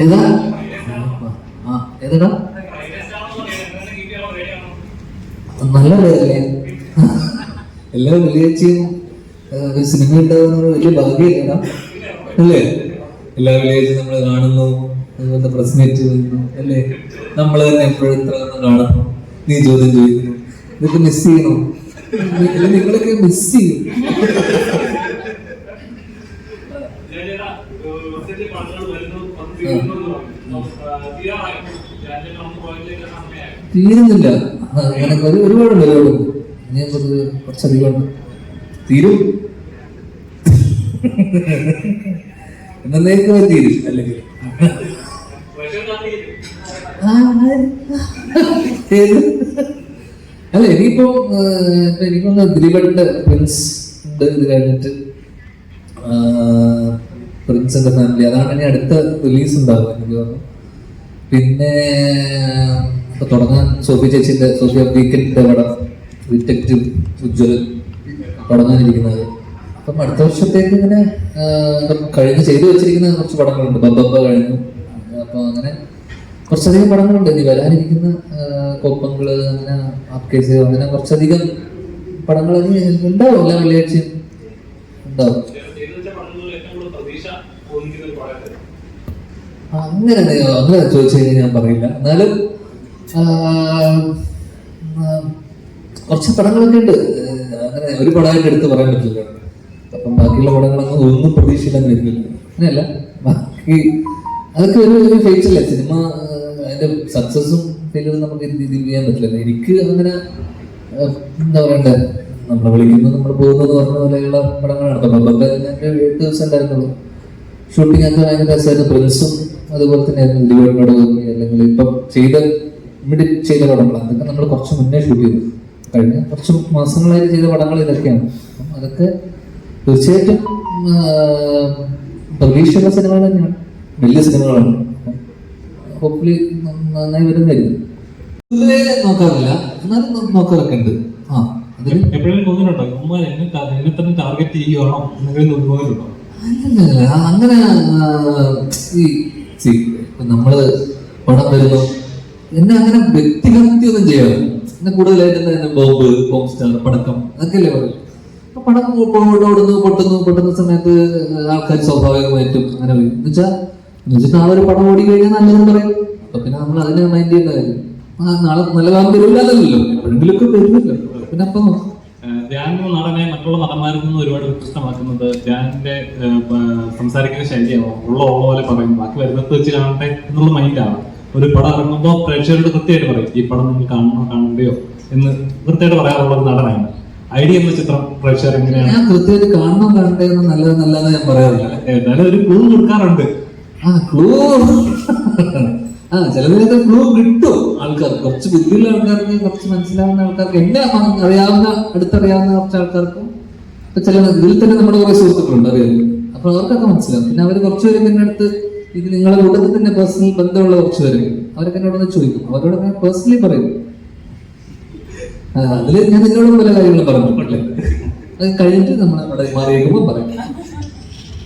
ഏതാ? ആ ഏതാ നല്ല പേരല്ലേ? എല്ലാ ഏഹ്, സിനിമ ഉണ്ടാകുന്നത് വലിയ ഭാഗ്യല്ലേടാ അല്ലേ? എല്ലാ വെള്ളിയാഴ്ചയും നമ്മൾ കാണുന്നു. അതുപോലെ പ്രസ് വരുന്നു അല്ലേ? നമ്മൾ തന്നെ എപ്പോഴും കാണുന്നു. നീ ചോദ്യം ചോദിക്കുന്നു. ഇതൊക്കെ മിസ് ചെയ്യുന്നു. നിങ്ങളൊക്കെ മിസ് ചെയ്യും. തീരുന്നില്ല. അങ്ങനെ ഒരു ഒരുപാടുണ്ട് ഒരുപാടുണ്ട് ഞാൻ കുറച്ച് കുറച്ചധികമുണ്ട് തീരും? എന്നേക്ക് തീരും അല്ലെങ്കിൽ? അല്ല ഇനിയിപ്പോ എനിക്കൊന്ന് ദിലീപന്റെ പ്രിൻസ് ഉണ്ട് ഇത് കഴിഞ്ഞിട്ട് പ്രിൻസിന്റെ ഫാമിലി അതാണ് ഇനി അടുത്ത റിലീസ് ഉണ്ടാവും എനിക്ക് തോന്നുന്നു. പിന്നെ ഇപ്പൊ തുടങ്ങാൻ സോഫി ചേച്ചിന്റെ സോഫി അബ്ദീഖിന്റെ പടം ഡിറ്റക്റ്റീവ് ഉജ്ജ്വലൻ തുടങ്ങാനിരിക്കുന്നത്. അപ്പം അടുത്ത വർഷത്തേക്ക് ഇങ്ങനെ കഴിഞ്ഞ് ചെയ്തു വെച്ചിരിക്കുന്ന കുറച്ച് പടങ്ങളുണ്ട്. ബബ്ബ കഴിഞ്ഞു. അപ്പൊ അങ്ങനെ കുറച്ചധികം പടങ്ങളുണ്ട്. ഇനി വരാനിരിക്കുന്ന ആ, കൊപ്പങ്ങൾ അങ്ങനെ ആപ്കേസ് അങ്ങനെ കുറച്ചധികം പടങ്ങൾ ഉണ്ടാവും. എല്ലാ വെള്ളിയാഴ്ചയും ഉണ്ടാവും ആ, അങ്ങനെ അങ്ങനെ ചോദിച്ചു കഴിഞ്ഞാൽ ഞാൻ പറയില്ല. എന്നാലും കുറച്ച് പടങ്ങളൊക്കെ ഉണ്ട്. അങ്ങനെ ഒരു പടമായിട്ട് എടുത്ത് പറയാൻ പറ്റില്ല. അപ്പം ബാക്കിയുള്ള പടങ്ങളൊന്നും ഒന്നും പ്രതീക്ഷയില്ലെന്ന് വരുന്നില്ല അങ്ങനെയല്ല. ബാക്കി അതൊക്കെ ഒരു ഒരു ഫേച്ചില്ല സിനിമ അതിന്റെ സക്സസും ഫെയിലും നമുക്ക് ഇത് ചെയ്യാൻ പറ്റില്ല. എനിക്ക് അങ്ങനെ എന്താ പറയണ്ടേ? നമ്മളെ വിളിക്കുന്നു നമ്മൾ പോകുന്നത് പറഞ്ഞ പോലെയുള്ള പടങ്ങളാണ്. അപ്പം എട്ട് ദിവസം ഉണ്ടായിരുന്നുള്ളൂ. ഷൂട്ടിംഗ് ഒക്കെ ഭയങ്കര രസമായിരുന്നു. പ്രിൻസും അതുപോലെ തന്നെ തോന്നി അല്ലെങ്കിൽ ഇപ്പം ചെയ്ത ഇമ്മീഡിയറ്റ് ചെയ്ത പടങ്ങൾ അതൊക്കെ നമ്മൾ കുറച്ച് മുന്നേ ഷൂട്ട് ചെയ്തു. കഴിഞ്ഞ കുറച്ച് മാസങ്ങളായിട്ട് ചെയ്ത പടങ്ങൾ ഇതൊക്കെയാണ്. അപ്പം അതൊക്കെ തീർച്ചയായിട്ടും പ്രതീക്ഷയുള്ള സിനിമകൾ തന്നെയാണ്. വലിയ സിനിമകളാണ്. ഹോപ്പ്ലി നന്നായി വരുന്നതായിരിക്കും. പൊതുവേ നോക്കാറില്ല. എന്നാലും നോക്കാറൊക്കെ ഉണ്ട്. ആ അതിൽ എപ്പോഴും തോന്നിയിട്ടുണ്ടോ? ഉമ്മ എന്നെ എന്നെ തന്നെ ടാർഗറ്റ് എന്തെങ്കിലും അല്ലല്ല അങ്ങനെ ഈ നമ്മൾ പണം വരുന്നു എന്നെ അങ്ങനെ വ്യക്തിഹത്യ ഒന്നും ചെയ്യാറ് എന്നെ കൂടുതലായിട്ട് എന്താ എന്നെ ബോംബ് ബോംബ് സ്റ്റാർ പടക്കം അതൊക്കെയല്ലേ പറയും അപ്പൊ പടക്കം ഓടുന്നു പൊട്ടുന്നു പൊട്ടുന്ന സമയത്ത് ആൾക്കാർ സ്വാഭാവികമായിട്ടും അങ്ങനെ വരും. എന്ന് വെച്ചാൽ എന്ന് വെച്ചിട്ട് ആ ഒരു പടം ഓടി കഴിഞ്ഞാൽ നല്ലതെന്ന് പറയും. അപ്പൊ പിന്നെ നമ്മൾ അതിനെ മൈൻഡ് ചെയ്യുന്നതായിരുന്നു നാളെ നല്ല കാലം വരില്ലല്ലോ. എപ്പോഴെങ്കിലൊക്കെ വരുമല്ലോ പിന്നെ അപ്പൊ ധ്യാൻ എന്ന നടനെ മറ്റുള്ള നടന്മാരിൽ നിന്ന് ഒരുപാട് വ്യത്യസ്തമാക്കുന്നത് ധ്യാനിന്റെ സംസാരിക്കുന്ന ശൈലിയാണോ? ഉള്ള ഉള്ള പോലെ പറയും ബാക്കി വരുന്നത് വെച്ച് കാണട്ടെ എന്നുള്ള മൈൻഡാണ് ഒരു പടം ഇറങ്ങുമ്പോൾ പ്രേക്ഷകരോട് കൃത്യമായിട്ട് പറയും ഈ പടം നിങ്ങൾ കാണണോ കാണണ്ടയോ? എന്ന് കൃത്യമായിട്ട് പറയാറുള്ള ഒരു നടനാണ്. ഐഡിയ എന്ന ചിത്രം പ്രേക്ഷകർ എങ്ങനെയാണ്? ഞാൻ കൃത്യമായിട്ട് കാണണം കാണട്ടെ എന്ന് നല്ലത് നല്ലതെന്ന് ഞാൻ പറയാറില്ല. ഏതായാലും ഒരു ക്ലൂ കൊടുക്കാറുണ്ട്. ആ ക്ലൂ ആ ചിലതിനൊക്കെ ക്ലൂ കിട്ടും ആൾക്കാർ കുറച്ച് ബുദ്ധിയുള്ള ആൾക്കാർക്ക് കുറച്ച് മനസ്സിലാവുന്ന ആൾക്കാർക്ക് എന്നെ അറിയാവുന്ന അടുത്തറിയാവുന്ന കുറച്ച് ആൾക്കാർക്കും. ചില ഇതിൽ തന്നെ നമ്മുടെ കുറെ സുഹൃത്തുക്കളുണ്ട് അറിയാം. അപ്പൊ അവർക്കൊക്കെ മനസ്സിലാവും. പിന്നെ അവർ കുറച്ച് പേര് പിന്നെ അടുത്ത് ഇത് നിങ്ങളുടെ കൂട്ടത്തിൽ തന്നെ പേഴ്സണൽ ബന്ധമുള്ള കുറച്ച് പേര്. അവരൊക്കെ എന്നോടൊന്ന് ചോദിക്കും. അവരോട് ഞാൻ പേഴ്സണലി പറയും. അതിൽ ഞാൻ നിങ്ങളോട് പല കാര്യങ്ങളും പറഞ്ഞു അല്ലേ അത് കഴിഞ്ഞിട്ട് നമ്മൾ മാറിയേക്കുമ്പോൾ പറയും.